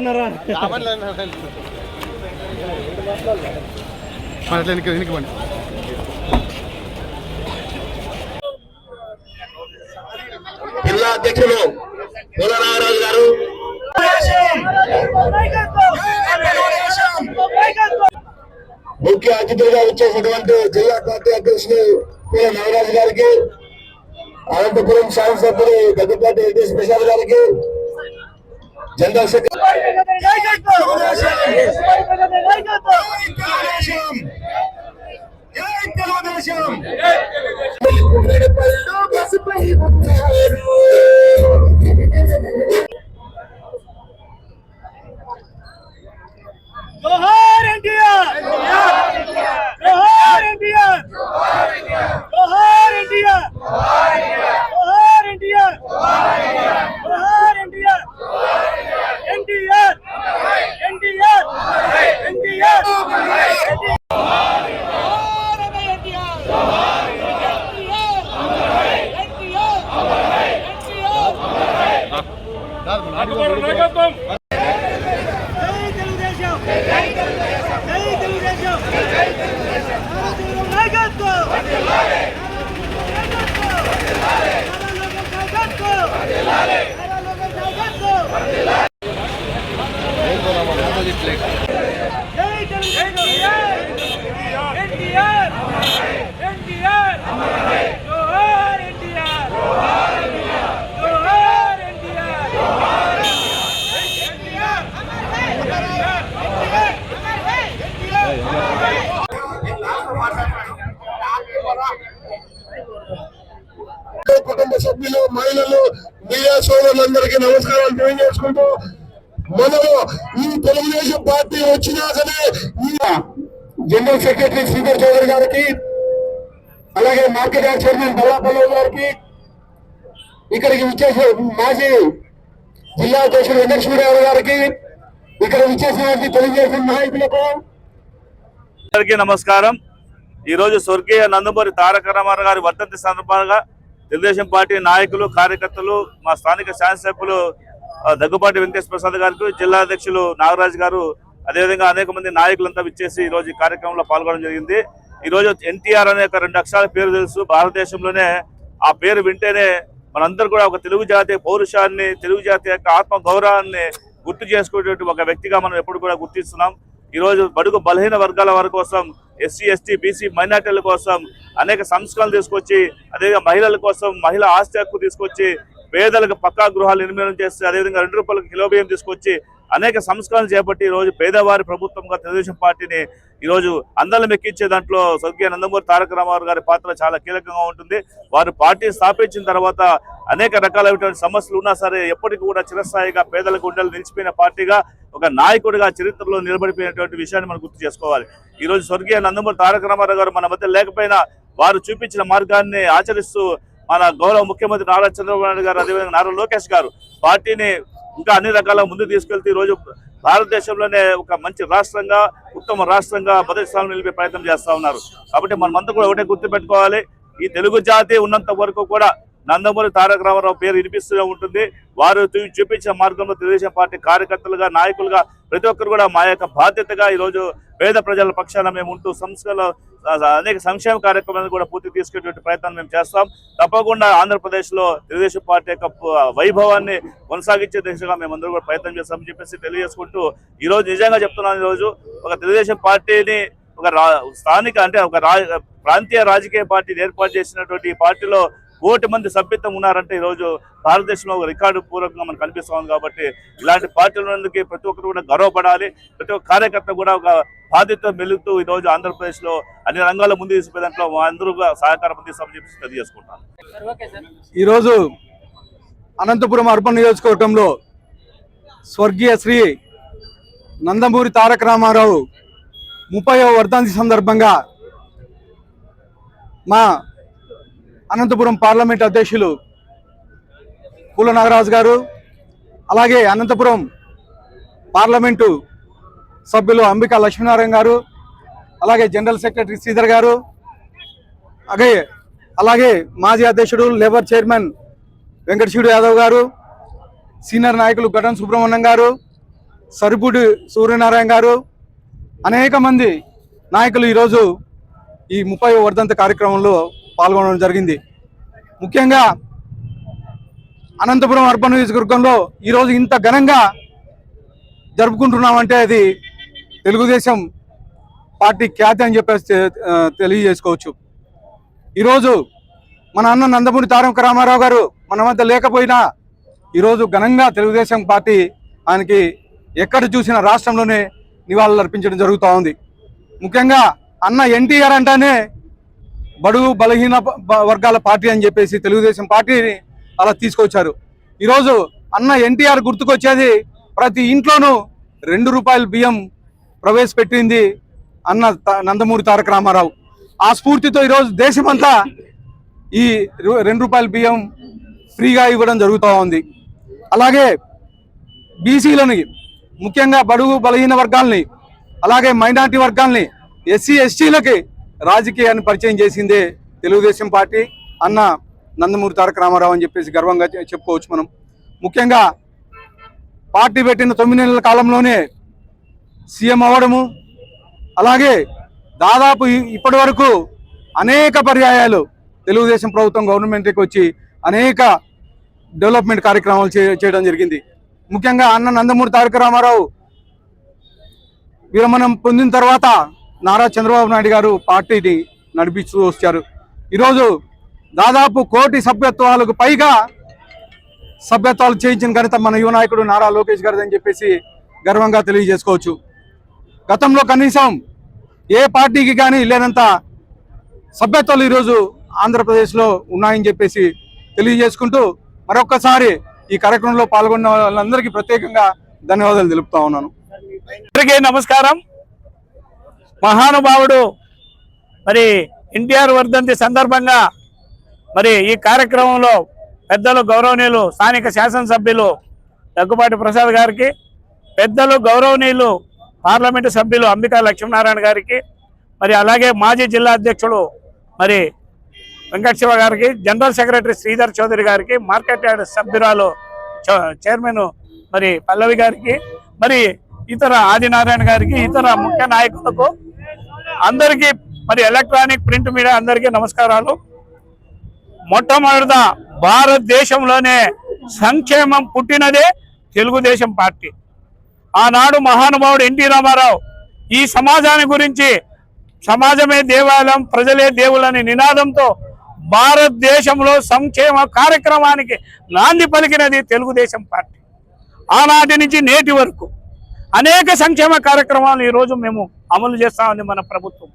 ఉన్నారా అట్లా వెనక్కి వెనక్కి పండి. జిల్లా అధ్యక్షులు పూల నాగరాజు గారు. ముఖ్య అతిథులుగా వచ్చేసినటువంటి జిల్లా పార్టీ అధ్యక్షులు పూల నాగరాజు గారికి అనంతపురం శాసనసభ్యులు దగ్గుపాటి వెంకటేశ్వర ప్రసాద్ గారికి జనరల్ సెక్రటరీ జోహార్ ఎన్టీఆర్ జోహార్ ఎన్టీఆర్ జోహార్ ఎన్టీఆర్ జోహార్ ఎన్టీఆర్ జోహార్ ఎన్టీఆర్ ఎన్టీఆర్ ఎన్టీఆర్ ఎన్టీఆర్ జై తెలుగుదేశం జై తెలుగుదేశం జై తెలుగుదేశం జై తెలుగుదేశం నాయకత్వం వర్ధిల్లాలి నాయకత్వం వర్ధిల్లాలి నాయకత్వం వర్ధిల్లాలి నాయకత్వం వర్ధిల్లాలి జై తెలుగుదేశం ఎన్టీఆర్ ఎన్టీఆర్ జోహార్ ఎన్టీఆర్ జోహార్ ఎన్టీఆర్ కుటుంబ సభ్యులు మహిళలు మీడియా సోదరులందరికీ నమస్కారాలు తెలియజేసుకుంటూ మనము ఈ తెలుగుదేశం పార్టీ వచ్చినాకనే ఈ జనరల్ సెక్రటరీ శ్రీధర్ చౌదరి గారికి అలాగే మార్కెట్ యార్డ్ చైర్మన్ బల్లాపల్లి గారికి ఇక్కడికి విచ్చేసిన మాజీ జిల్లా అధ్యక్షుడు వెంకటేశ్వరరావు గారికి ఇక్కడ విచ్చేసిన తెలుగుదేశం నాయకులకు అందరికీ నమస్కారం. ఈ రోజు స్వర్గీయ నందమూరి తారక రామారావు గారి వర్ధంతి సందర్భంగా తెలుగుదేశం పార్టీ నాయకులు కార్యకర్తలు మా స్థానిక శాసనసభ్యులు దగ్గుపాటి వెంకటేశ్వర ప్రసాద్ గారికి జిల్లా అధ్యక్షులు నాగరాజు గారు అదేవిధంగా అనేక మంది నాయకులంతా విచ్చేసి ఈ రోజు ఈ కార్యక్రమంలో పాల్గొనడం జరిగింది. ఈరోజు ఎన్టీఆర్ అనే ఒక రెండు అక్షరాల పేరు తెలుసు. భారతదేశంలోనే ఆ పేరు వింటేనే మనందరూ కూడా ఒక తెలుగు జాతి పౌరుషాన్ని తెలుగు జాతి యొక్క ఆత్మ గౌరవాన్ని గుర్తు చేసుకునేటువంటి ఒక వ్యక్తిగా మనం ఎప్పుడు కూడా గుర్తిస్తున్నాం. ఈరోజు బడుగు బలహీన వర్గాల వారి కోసం ఎస్సీ ఎస్టీ బీసీ మైనార్టీల కోసం అనేక సంస్కరణలు తీసుకొచ్చి అదేవిధంగా మహిళల కోసం మహిళా ఆస్తి హక్కు తీసుకొచ్చి పేదలకు పక్కా గృహాలు నిర్మాణం చేసి అదేవిధంగా రెండు రూపాయలకు కిలో బియ్యం తీసుకొచ్చి అనేక సంస్కరణలు చేపట్టి ఈ రోజు పేదవారి ప్రభుత్వంగా తెలుగుదేశం పార్టీని ఈ రోజు ఎక్కించే దాంట్లో స్వర్గీయ నందమూరి తారక రామారావు గారి పాత్ర చాలా కీలకంగా ఉంటుంది. వారు పార్టీ స్థాపించిన తర్వాత అనేక రకాలైనటువంటి సమస్యలు ఉన్నా సరే ఎప్పటికీ కూడా చిరస్థాయిగా పేదల గుండెలు నిలిచిపోయిన పార్టీగా ఒక నాయకుడిగా చరిత్రలో నిలబడిపోయినటువంటి విషయాన్ని మనం గుర్తు చేసుకోవాలి. ఈ రోజు స్వర్గీయ నందమూరి తారక రామారావు గారు మన మధ్య లేకపోయినా వారు చూపించిన మార్గాన్ని ఆచరిస్తూ మన గౌరవ ముఖ్యమంత్రి నారా చంద్రబాబు నాయుడు గారు అదేవిధంగా నారా లోకేష్ గారు పార్టీని ఇంకా అన్ని రకాల ముందు తీసుకెళ్తే ఈ రోజు భారతదేశంలోనే ఒక మంచి రాష్ట్రంగా ఉత్తమ రాష్ట్రంగా మొదటి స్థానం నిలిపే ప్రయత్నం చేస్తూ ఉన్నారు. కాబట్టి మనమంతా కూడా ఒకటే గుర్తుపెట్టుకోవాలి ఈ తెలుగు జాతి ఉన్నంత వరకు కూడా నందమూరి తారక రామారావు పేరు వినిపిస్తూనే ఉంటుంది. వారు చూపించిన మార్గంలో తెలుగుదేశం పార్టీ కార్యకర్తలుగా నాయకులుగా ప్రతి ఒక్కరు కూడా మా యొక్క బాధ్యతగా ఈ రోజు పేద ప్రజల పక్షాన మేము ఉంటూ సంస్కరణ అనేక సంక్షేమ కార్యక్రమాలను కూడా పూర్తి తీసుకునేటువంటి ప్రయత్నం మేము చేస్తాం. తప్పకుండా ఆంధ్రప్రదేశ్లో తెలుగుదేశం పార్టీ యొక్క వైభవాన్ని కొనసాగించే దిశగా మేము అందరూ కూడా ప్రయత్నం చేస్తామని చెప్పేసి తెలియజేసుకుంటూ ఈరోజు నిజంగా చెప్తున్నాను ఈరోజు రోజు ఒక తెలుగుదేశం పార్టీని ఒక రా- స్థానిక అంటే ఒక రా ప్రాంతీయ రాజకీయ పార్టీని ఏర్పాటు చేసినటువంటి ఈ పార్టీలో కోటి మంది సభ్యత్వం ఉన్నారంటే ఈ రోజు భారతదేశంలో ఒక రికార్డు పూర్వకంగా మనకు కనిపిస్తా ఉంది కాబట్టి ఇలాంటి పార్టీల నుండి ప్రతి ఒక్కరు కూడా గర్వపడాలి. ప్రతి ఒక్క కార్యకర్త కూడా ఒక బాధ్యత మెలుగుతూ ఈ రోజు ఆంధ్రప్రదేశ్లో అన్ని రంగాల ముందు తీసుకునే దాంట్లో అందరూ సహకారం అందిస్తామని చెప్పి తెలియజేసుకుంటాను ఈరోజు అనంతపురం అర్బన్ నియోజకవర్గంలో స్వర్గీయ శ్రీ నందమూరి తారక రామారావు ముప్పైవ వర్ధంతి సందర్భంగా మా అనంతపురం పార్లమెంట్ అధ్యక్షులు పూల నాగరాజు గారు అలాగే అనంతపురం పార్లమెంటు సభ్యులు అంబికా లక్ష్మీనారాయణ గారు అలాగే జనరల్ సెక్రటరీ శ్రీధర్ గారు అలాగే అలాగే మాజీ అధ్యక్షుడు లేబర్ చైర్మన్ వెంకటశివుడు యాదవ్ గారు సీనియర్ నాయకులు గటన్ సుబ్రహ్మణ్యం గారు సరిపూడి సూర్యనారాయణ గారు అనేక మంది నాయకులు ఈరోజు ఈ ముప్పై వర్ధంత కార్యక్రమంలో పాల్గొనడం జరిగింది. ముఖ్యంగా అనంతపురం అర్బన్ నియోజకవర్గంలో ఈరోజు ఇంత ఘనంగా జరుపుకుంటున్నామంటే అది తెలుగుదేశం పార్టీ ఖ్యాతి అని చెప్పేసి తెలియజేసుకోవచ్చు. ఈరోజు మన అన్న నందమూరి తారక రామారావు గారు మన వద్ద లేకపోయినా ఈరోజు ఘనంగా తెలుగుదేశం పార్టీ ఆయనకి ఎక్కడ చూసిన రాష్ట్రంలోనే నివాళులు అర్పించడం జరుగుతూ ఉంది. ముఖ్యంగా అన్న ఎన్టీఆర్ అంటేనే బడుగు బలహీన ప- వర్గాల పార్టీ అని చెప్పేసి తెలుగుదేశం పార్టీని అలా తీసుకొచ్చారు. ఈరోజు అన్న ఎన్టీఆర్ గుర్తుకొచ్చేది ప్రతి ఇంట్లోనూ రెండు రూపాయల బియ్యం ప్రవేశపెట్టింది అన్న త- నందమూరి తారక రామారావు. ఆ స్ఫూర్తితో ఈరోజు దేశమంతా ఈ రెండు రూపాయల బియ్యం ఫ్రీగా ఇవ్వడం జరుగుతూ ఉంది. అలాగే బీసీలని ముఖ్యంగా బడుగు బలహీన వర్గాల్ని అలాగే మైనార్టీ వర్గాల్ని ఎస్సీ ఎస్టీలకి రాజకీయాన్ని పరిచయం చేసిందే తెలుగుదేశం పార్టీ అన్న నందమూరి తారక రామారావు అని చెప్పేసి గర్వంగా చెప్పుకోవచ్చు మనం. ముఖ్యంగా పార్టీ పెట్టిన తొమ్మిది నెలల కాలంలోనే సీఎం అవ్వడము అలాగే దాదాపు ఇప్పటి వరకు అనేక పర్యాయాలు తెలుగుదేశం ప్రభుత్వం గవర్నమెంట్కి వచ్చి అనేక డెవలప్మెంట్ కార్యక్రమాలు చే- చేయడం జరిగింది. ముఖ్యంగా అన్న నందమూరి తారక రామారావు విరమణం పొందిన తర్వాత నారా చంద్రబాబు నాయుడు గారు పార్టీని నడిపిస్తూ వచ్చారు. ఈరోజు దాదాపు కోటి సభ్యత్వాలకు పైగా సభ్యత్వాలు చేయించిన ఘనత మన యువ నాయకుడు నారా లోకేష్ గారిది అని చెప్పేసి గర్వంగా తెలియజేసుకోవచ్చు. గతంలో కనీసం ఏ పార్టీకి కానీ లేనంత సభ్యత్వాలు ఈరోజు ఆంధ్రప్రదేశ్లో ఉన్నాయని చెప్పేసి తెలియజేసుకుంటూ మరొక్కసారి ఈ కార్యక్రమంలో పాల్గొన్న వాళ్ళందరికీ ప్రత్యేకంగా ధన్యవాదాలు తెలుపుతా ఉన్నాను. అందరికీ నమస్కారం. మహానుభావుడు. మరి ఎన్టీఆర్ వర్ధంతి సందర్భంగా మరి ఈ కార్యక్రమంలో పెద్దలు గౌరవనీయులు స్థానిక శాసనసభ్యులు దగ్గుబాటి ప్రసాద్ గారికి పెద్దలు గౌరవనీయులు పార్లమెంటు సభ్యులు అంబికా లక్ష్మీనారాయణ గారికి మరి అలాగే మాజీ జిల్లా అధ్యక్షుడు మరి వెంకటశివ గారికి జనరల్ సెక్రటరీ శ్రీధర్ చౌదరి గారికి మార్కెట్ యార్డ్ సభ్యురాలు చ- చైర్మన్ మరి పల్లవి గారికి మరి ఇతర ఆదినారాయణ గారికి ఇతర ముఖ్య నాయకులకు అందరికీ మరి ఎలక్ట్రానిక్ ప్రింట్ మీడియా అందరికీ నమస్కారాలు. మొట్టమొదట భారతదేశంలోనే సంక్షేమం పుట్టినదే తెలుగుదేశం పార్టీ. ఆనాడు మహానుభావుడు ఎన్టీ రామారావు ఈ సమాజాన్ని గురించి సమాజమే దేవాలయం ప్రజలే దేవులని నినాదంతో భారతదేశంలో సంక్షేమ కార్యక్రమానికి నాంది పలికినది తెలుగుదేశం పార్టీ. ఆనాటి నుంచి నేటి వరకు అనేక సంక్షేమ కార్యక్రమాలు ఈరోజు మేము అమలు చేస్తామని మన ప్రభుత్వం.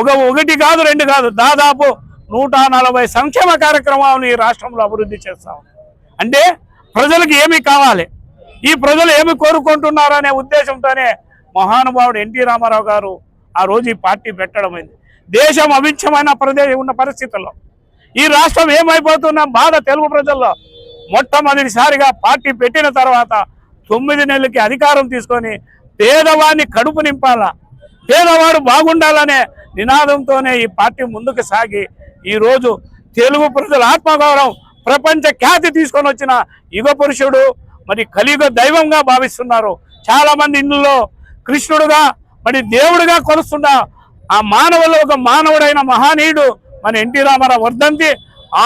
ఒక ఒకటి కాదు రెండు కాదు దాదాపు నూట నలభై సంక్షేమ కార్యక్రమాలను ఈ రాష్ట్రంలో అభివృద్ధి చేస్తాం. అంటే ప్రజలకు ఏమి కావాలి? ఈ ప్రజలు ఏమి కోరుకుంటున్నారనే ఉద్దేశంతోనే మహానుభావుడు ఎన్టీ రామారావు గారు ఆ రోజు ఈ పార్టీ పెట్టడమైంది దేశం అవిచ్ఛమైన ప్రదేశం ఉన్న పరిస్థితుల్లో ఈ రాష్ట్రం ఏమైపోతున్న బాధ తెలుగు ప్రజల్లో మొట్టమొదటిసారిగా పార్టీ పెట్టిన తర్వాత తొమ్మిది నెలలకి అధికారం తీసుకొని పేదవాడిని కడుపు నింపాలా? పేదవాడు బాగుండాలనే నినాదంతోనే ఈ పార్టీ ముందుకు సాగి ఈరోజు తెలుగు ప్రజల ఆత్మగౌరవం ప్రపంచ ఖ్యాతి తీసుకొని వచ్చిన యుగ పురుషుడు మరి కలియుగ దైవంగా భావిస్తున్నారు. చాలా మంది ఇందులో కృష్ణుడుగా మరి దేవుడుగా కొలుస్తున్న ఆ మానవుల్లో ఒక మానవుడైన మహానీయుడు మన ఎన్టీ రామారావు వర్ధంతి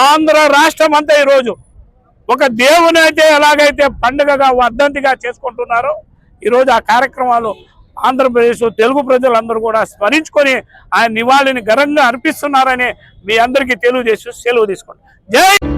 ఆంధ్ర రాష్ట్రం అంతా ఈరోజు ఒక దేవుని అయితే ఎలాగైతే పండుగగా వర్ధంతిగా చేసుకుంటున్నారో ఈరోజు ఆ కార్యక్రమాలు ఆంధ్రప్రదేశ్ తెలుగు ప్రజలందరూ కూడా స్మరించుకొని ఆయన నివాళిని ఘనంగా అర్పిస్తున్నారని మీ అందరికీ తెలియజేసి సెలవు తీసుకోండి. జై